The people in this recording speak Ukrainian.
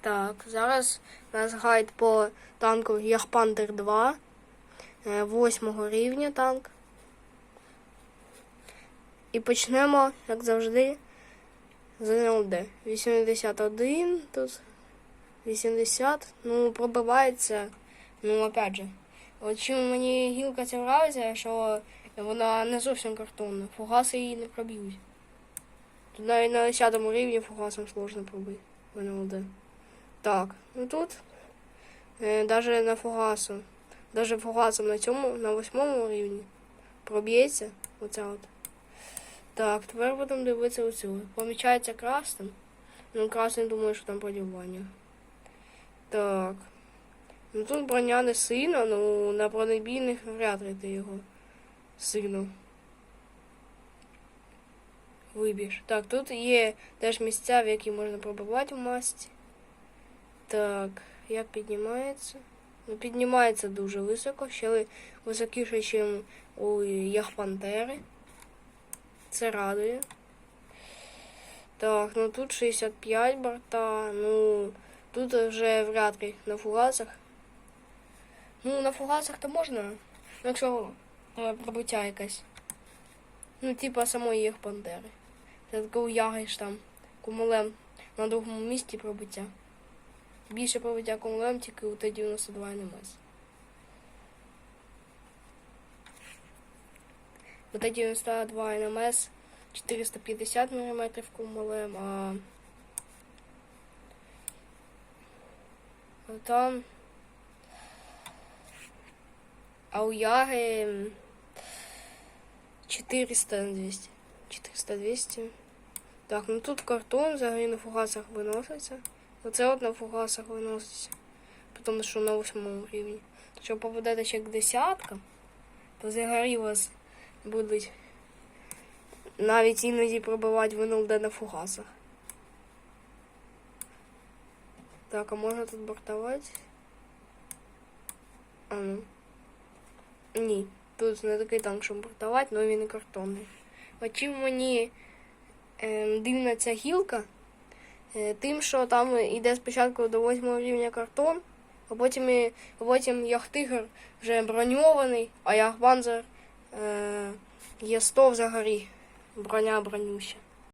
Так, зараз у нас гайд по танку Яхпантер 2. е, Восьмого рівня танк. І почнемо, як завжди, з НЛД. 81 тут. 80. Ну, пробивається. Ну, опять же. От чим мені гілка ця нравиться, що вона не зовсім картонна. Фугаси її не проб'ють. Тут навіть на 10 рівні фугасом сложно пробити. в НЛД. Так, ну тут е, даже на фугасу. Даже фугасом на цьому, на восьмому рівні проб'ється оця от. Так, тепер будемо дивитися оцю. Помічається красним. Ну, красний думаю, що там продівання. Так. Ну тут броня не сильно, ну на бронебійних вряд ли ти його сильно вибіж. Так, тут є теж місця, в які можна пробивати в масці. Так, як піднімається? Ну, піднімається дуже високо, ще високіше, ніж у Яхпантери. Це радує. Так, ну тут 65 борта, ну тут вже вряд ли на фугасах. Ну, на фугасах то можна, ну, якщо е, пробиття якесь. Ну, типа самої Яхпантери. Ти тако уягаєш там кумулем на другому місці пробиття. Більше пробиття кумулем тільки у Т-92 НМС. У Т-92 НМС 450 мм кумулем, а там а у Яги 400 на 200. 400 200. Так, ну тут картон взагалі на фугасах виноситься. Оце от на фугасах виноситься. Тому що на восьмому рівні. Якщо попадете ще к десятка, то взагалі вас будуть навіть іноді пробивати НЛД на фугасах. Так, а можна тут бортувати? А ну. Ні, тут не такий танк, щоб бортувати, але він і картонний. Чим мені ем, дивна ця гілка, тим, що там йде спочатку до восьмого рівня картон, а потім, і- а потім Яхтигр вже броньований, а Яхбанзер е, є 100 взагалі. Броня бронюща.